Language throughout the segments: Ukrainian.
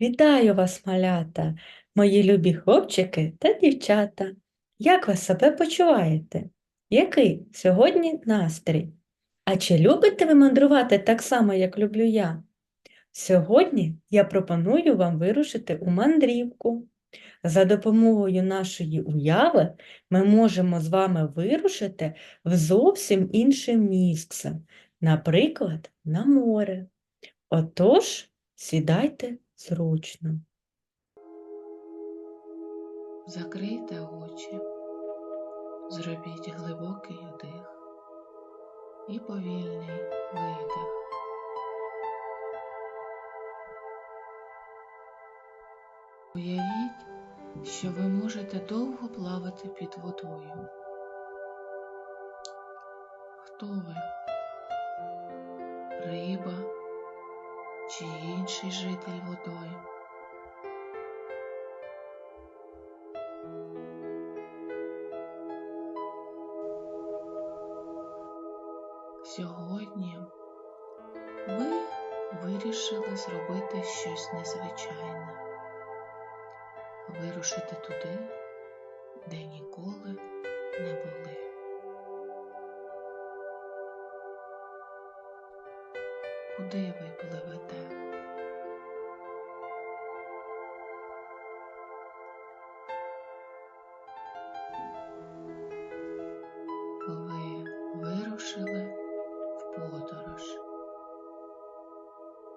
Вітаю вас, малята, мої любі хлопчики та дівчата. Як ви себе почуваєте? Який сьогодні настрій? А чи любите ви мандрувати так само, як люблю я? Сьогодні я пропоную вам вирушити у мандрівку. За допомогою нашої уяви ми можемо з вами вирушити в зовсім інше місце, наприклад, на море. Отож, сідайте зручно. Закрийте очі, зробіть глибокий вдих і повільний видих. Уявіть, що ви можете довго плавати під водою. Хто ви? Риба чи інший житель водою? Сьогодні ви вирішили зробити щось незвичайне, вирушити туди, де ніколи не були.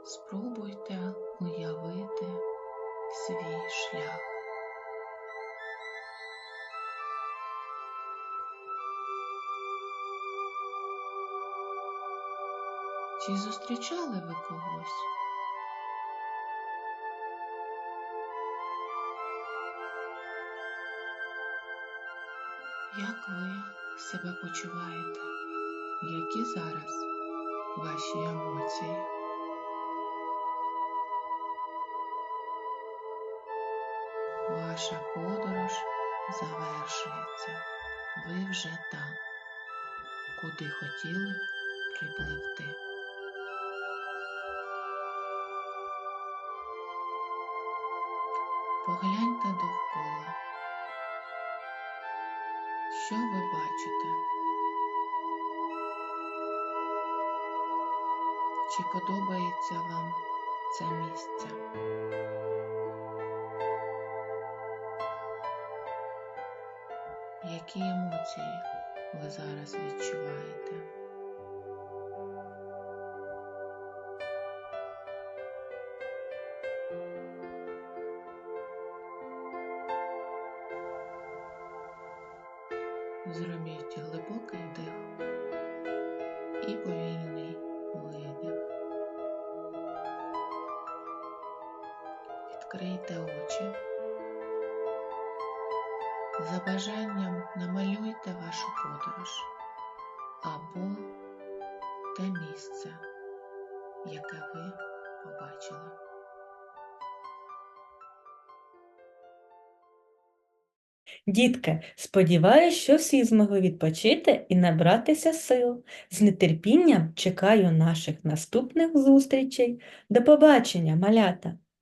Спробуйте уявити свій шлях. Чи зустрічали ви когось? Як ви себе почуваєте? Які зараз ваші емоції? Ваша подорож завершується. Ви вже там, куди хотіли припливти. Погляньте довкола. Що ви бачите? Чи подобається вам це місце? Які емоції ви зараз відчуваєте? Зробіть глибокий вдих і повільний видих. Відкрийте очі. За бажанням намалюйте вашу подорож або те місце, яке ви побачили. Дітки, сподіваюсь, що всі змогли відпочити і набратися сил. З нетерпінням чекаю наших наступних зустрічей. До побачення, малята!